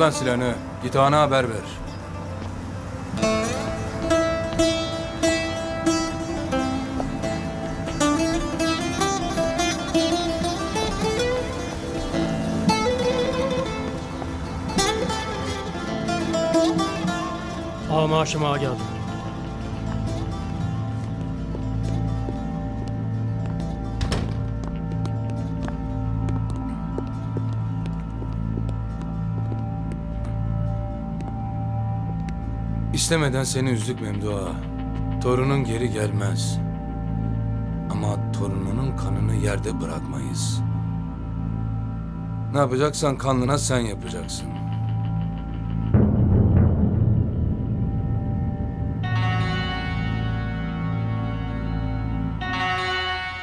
Ulan silahını. Git ana haber ver. Ağa maaşım ağa geldi. İstemeden seni üzdük Memduha. Torunun geri gelmez. Ama torununun kanını yerde bırakmayız. Ne yapacaksan kanlına sen yapacaksın.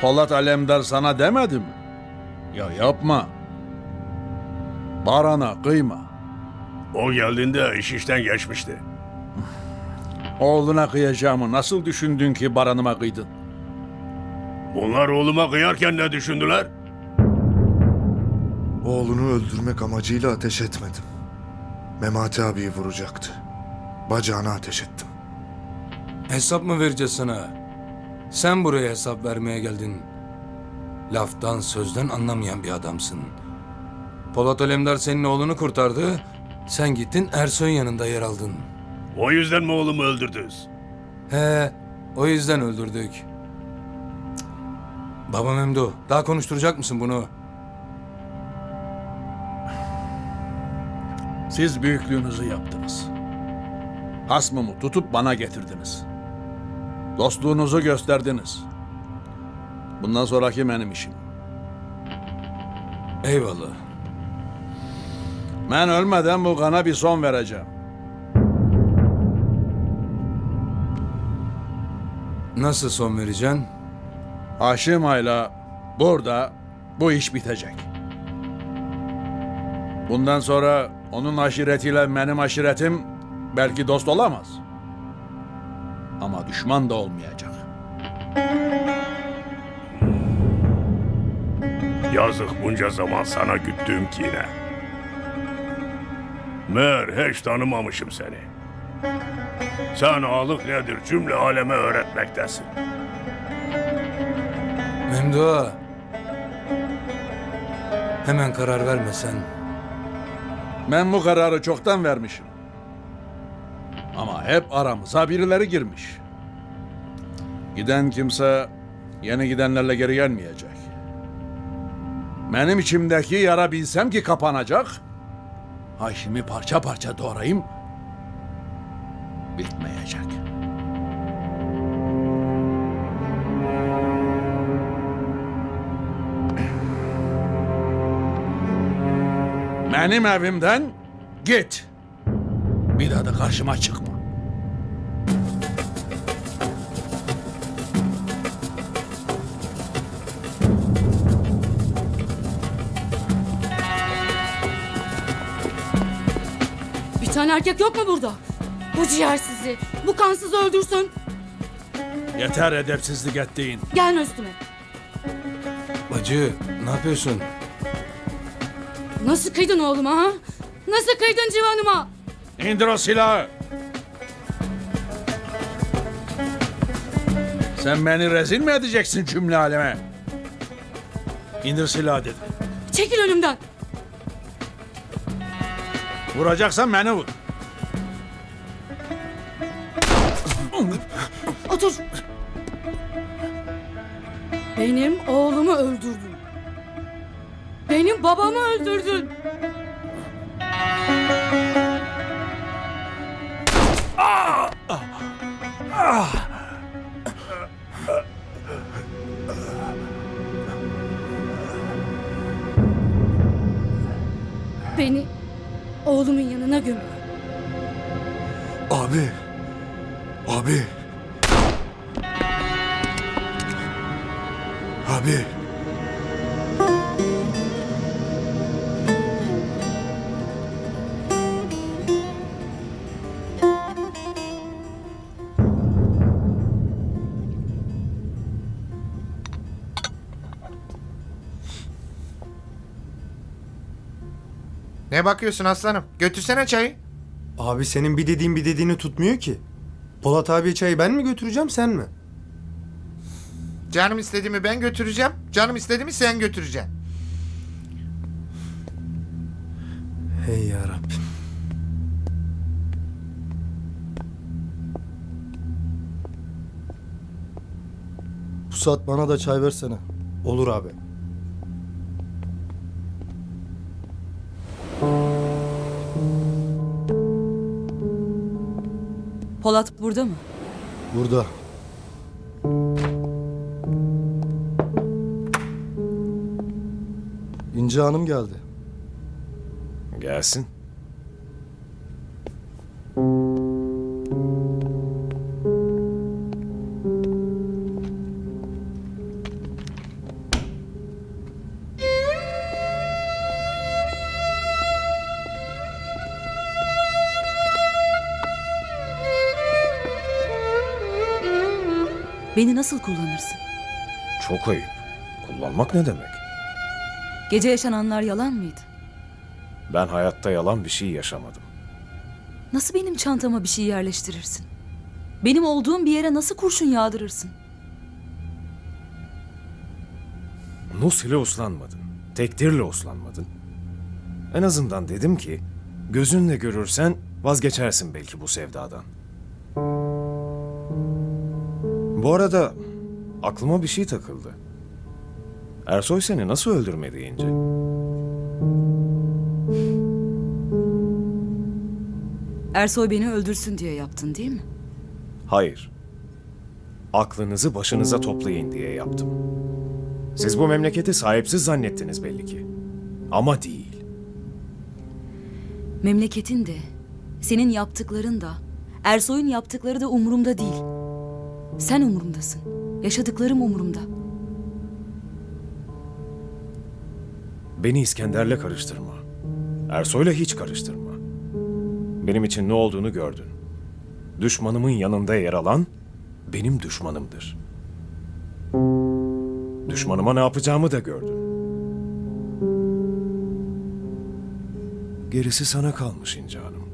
Polat Alemdar sana demedi mi? Ya yapma. Barana kıyma. O geldiğinde iş işten geçmişti. Oğluna kıyacağımı nasıl düşündün ki Baran'ıma kıydın? Bunlar oğluma kıyarken ne düşündüler? Oğlunu öldürmek amacıyla ateş etmedim. Memati abiyi vuracaktı. Bacağına ateş ettim. Hesap mı vereceğiz sana? Sen buraya hesap vermeye geldin. Laftan sözden anlamayan bir adamsın. Polat Alemdar senin oğlunu kurtardı. Sen gittin Ersoy'un yanında yer aldın. O yüzden mi oğlumu öldürdünüz? He, o yüzden öldürdük. Cık. Baba Memdu, daha konuşturacak mısın bunu? Siz büyüklüğünüzü yaptınız. Hasmımı tutup bana getirdiniz. Dostluğunuzu gösterdiniz. Bundan sonraki benim işim. Eyvallah. Ben ölmeden bu kana bir son vereceğim. Nasıl son vereceksin? Haşim Ayla burada bu iş bitecek. Bundan sonra onun aşiretiyle benim aşiretim belki dost olamaz. Ama düşman da olmayacak. Yazık bunca zaman sana güttüğüm kine. Meğer hiç tanımamışım seni. Sen ağalık nedir cümle aleme öğretmektesin. Memduha. Hemen karar verme sen. Ben bu kararı çoktan vermişim. Ama hep aramıza birileri girmiş. Giden kimse yeni gidenlerle geri gelmeyecek. Benim içimdeki yara bilsem ki kapanacak. Haşim'i parça parça doğrayayım. Bitmeyecek. Benim evimden git. Bir daha da karşıma çıkma. Bir tane erkek yok mu burada? Bu ciğersizi, bu kansızı öldürsün. Yeter edepsizlik ettiğin. Gelme üstüme. Bacı, ne yapıyorsun? Nasıl kıydın oğluma ha? Nasıl kıydın civanıma? İndir o silahı. Sen beni rezil mi edeceksin cümle aleme? İndir silahı dedim. Çekil önümden. Vuracaksan beni vur. Otur. Benim oğlumu öldürdün. Benim babamı öldürdün. Beni oğlumun yanına gömün. Abi. Abi. Abi. Ne bakıyorsun aslanım? Götürsene çayı. Abi senin bir dediğin bir dediğini tutmuyor ki. Polat abiye çayı ben mi götüreceğim sen mi? Canım istediğimi ben götüreceğim. Canım istediğimi sen götüreceksin. Hey yarabbim. Pusat bana da çay versene. Olur abi. Polat burada mı? Burada. İnci Hanım geldi. Gelsin. Beni nasıl kullanırsın? Çok ayıp. Kullanmak ne demek? Gece yaşananlar yalan mıydı? Ben hayatta yalan bir şey yaşamadım. Nasıl benim çantama bir şey yerleştirirsin? Benim olduğum bir yere nasıl kurşun yağdırırsın? Nus ile uslanmadın. Tekdirle uslanmadın. En azından dedim ki gözünle görürsen vazgeçersin belki bu sevdadan. Bu arada aklıma bir şey takıldı. Ersoy seni nasıl öldürmedi İnci? Ersoy beni öldürsün diye yaptın değil mi? Hayır. Aklınızı başınıza toplayın diye yaptım. Siz bu memleketi sahipsiz zannettiniz belli ki. Ama değil. Memleketin de, senin yaptıkların da, Ersoy'un yaptıkları da umurumda değil. Sen umurumdasın. Yaşadıklarım umurumda. Beni İskender'le karıştırma. Ersoy'la hiç karıştırma. Benim için ne olduğunu gördün. Düşmanımın yanında yer alan benim düşmanımdır. Düşmanıma ne yapacağımı da gördün. Gerisi sana kalmış İnci Hanım.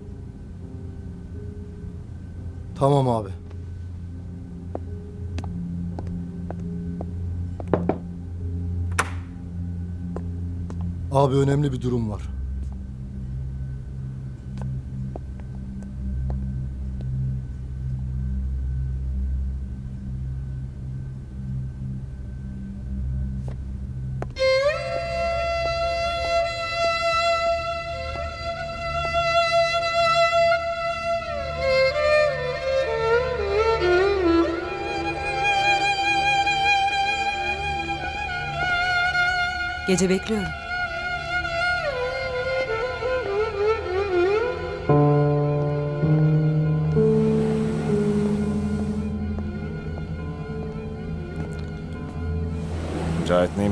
Tamam abi. Abi önemli bir durum var. Gece bekliyorum.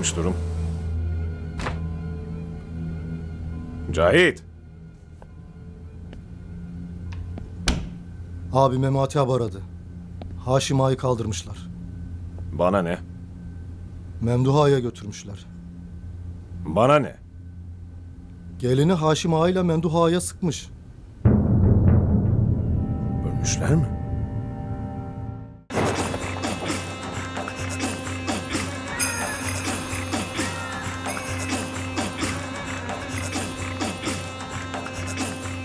Neymiş durum? Cahit! Abi Memati abi aradı. Haşim Ağa'yı kaldırmışlar. Bana ne? Memduh Ağa'ya götürmüşler. Bana ne? Gelini Haşim Ağa ile Memduh Ağa'ya sıkmış. Ölmüşler mi?